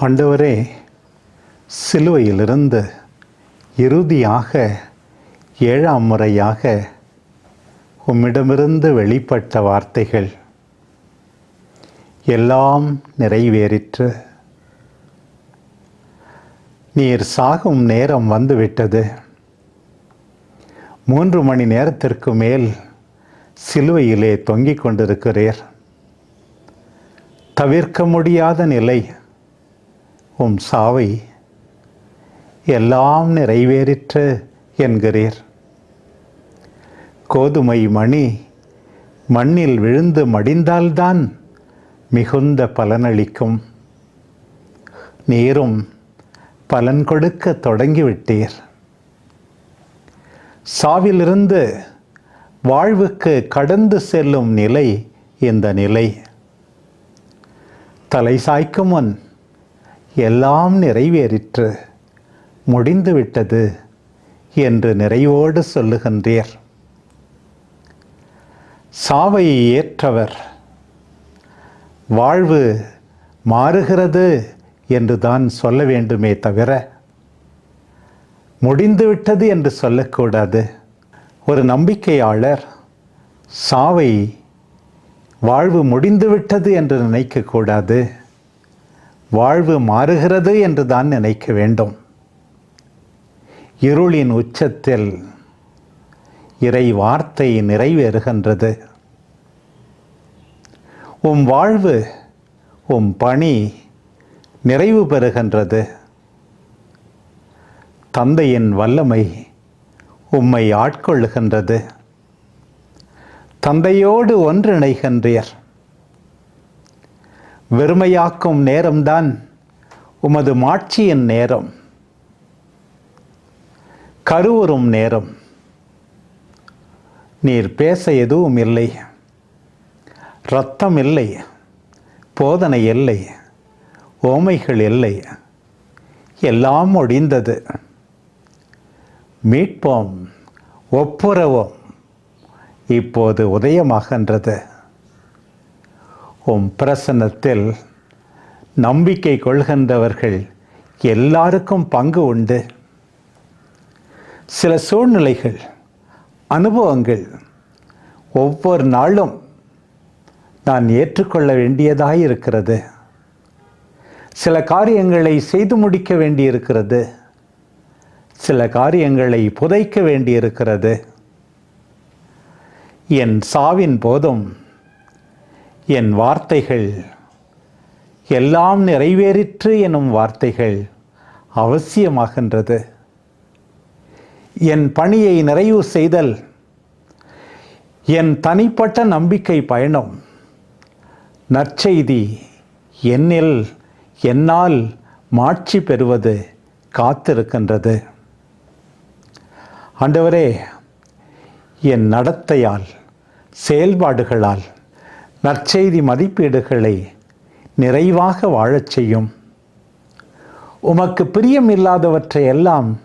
ஆண்டவரே சிலுவையிலிருந்து இறுதியாக ஏழாம் முறையாக உம்மிடமிருந்து வெளிப்பட்ட வார்த்தைகள் எல்லாம் நிறைவேறிற்று. நீர் சாகும் நேரம் வந்துவிட்டது. மூன்று மணி நேரத்திற்கு மேல் சிலுவையிலே தொங்கிக் கொண்டிருக்கிறீர். தவிர்க்க முடியாத நிலை. உம் சாவை எல்லாம் நிறைவேறிற்று என்கிறீர். கோதுமை மணி மண்ணில் விழுந்து மடிந்தால்தான் மிகுந்த பலனளிக்கும். நீரும் பலன் கொடுக்க தொடங்கிவிட்டீர். சாவிலிருந்து வாழ்வுக்கு கடந்து செல்லும் நிலை இந்த நிலை. தலை சாய்க்கும் முன் எல்லாம் நிறைவேறிற்று. முடிந்துவிட்டது என்று நிறைவோடு சொல்லுகின்றீர். சாவை ஏற்றவர். வாழ்வு மாறுகிறது என்று தான் சொல்ல வேண்டுமே தவிர முடிந்துவிட்டது என்று சொல்லக்கூடாது. ஒரு நம்பிக்கையாளர் சாவை வாழ்வு முடிந்துவிட்டது என்று நினைக்கக்கூடாது. வாழ்வு மாறுகிறது என்று தான் நினைக்க வேண்டும். இருளின் உச்சத்தில் இறை வார்த்தை நிறைவேறுகின்றது. உம் வாழ்வு உம் பணி நிறைவு பெறுகின்றது. தந்தையின் வல்லமை உம்மை ஆட்கொள்ளுகின்றது. தந்தையோடு ஒன்றிணைகின்றீர். வெறுமையாக்கும் நேரம்தான் உமது மாட்சியின் நேரம். கருவுறும் நேரம். நீர் பேச எதுவும் இல்லை. ரத்தம் இல்லை. போதனை இல்லை. ஓமைகள் இல்லை. எல்லாம் ஒடிந்தது. மீட்போம் ஒப்புரவோம். இப்போது உதயமாகின்றது. உம் பிரசனத்தில் நம்பிக்கை கொள்கின்றவர்கள் எல்லாருக்கும் பங்கு உண்டு. சில சூழ்நிலைகள் அனுபவங்கள் ஒவ்வொரு நாளும் நான் ஏற்றுக்கொள்ள வேண்டியதாக இருக்கிறது. சில காரியங்களை செய்து முடிக்க வேண்டியிருக்கிறது. சில காரியங்களை புதைக்க வேண்டியிருக்கிறது. என் சாவின் போதும் என் வார்த்தைகள். எல்லாம் நிறைவேறிற்று எனும் வார்த்தைகள் அவசியமாகின்றது. என் பணியை நிறைவு செய்தல். என் தனிப்பட்ட நம்பிக்கை பயணம். நற்செய்தி என்னில் என்னால் மாட்சி பெறுவது காத்திருக்கின்றது. ஆண்டவரே என் நடத்தையால் செயல்பாடுகளால் நற்செய்தி மதிப்பீடுகளை நிறைவாக வாழச் செய்யும். உமக்கு பிரியமில்லாதவற்றை எல்லாம்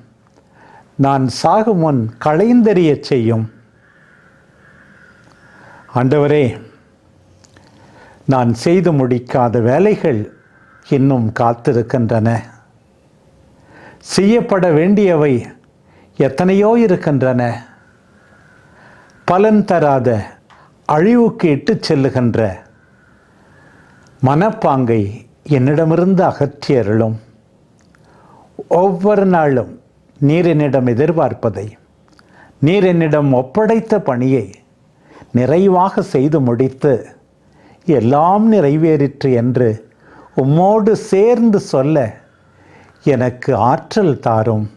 நான் சாகும் முன் களைந்தெறியச் செய்யும். ஆண்டவரே நான் செய்து முடிக்காத வேலைகள் இன்னும் காத்திருக்கின்றன. செய்யப்பட வேண்டியவை எத்தனையோ இருக்கின்றன. பலன் தராத அழிவுக்கு இட்டுச் செல்லுகின்ற மனப்பாங்கை என்னிடமிருந்து அகற்றி அருளும். ஒவ்வொரு நாளும் நீர் என்னிடம் எதிர்பார்ப்பதை நீர் என்னிடம் ஒப்படைத்த பணியை நிறைவாக செய்து முடித்து எல்லாம் நிறைவேறிற்று என்று உம்மோடு சேர்ந்து சொல்ல எனக்கு ஆற்றல் தாரும்.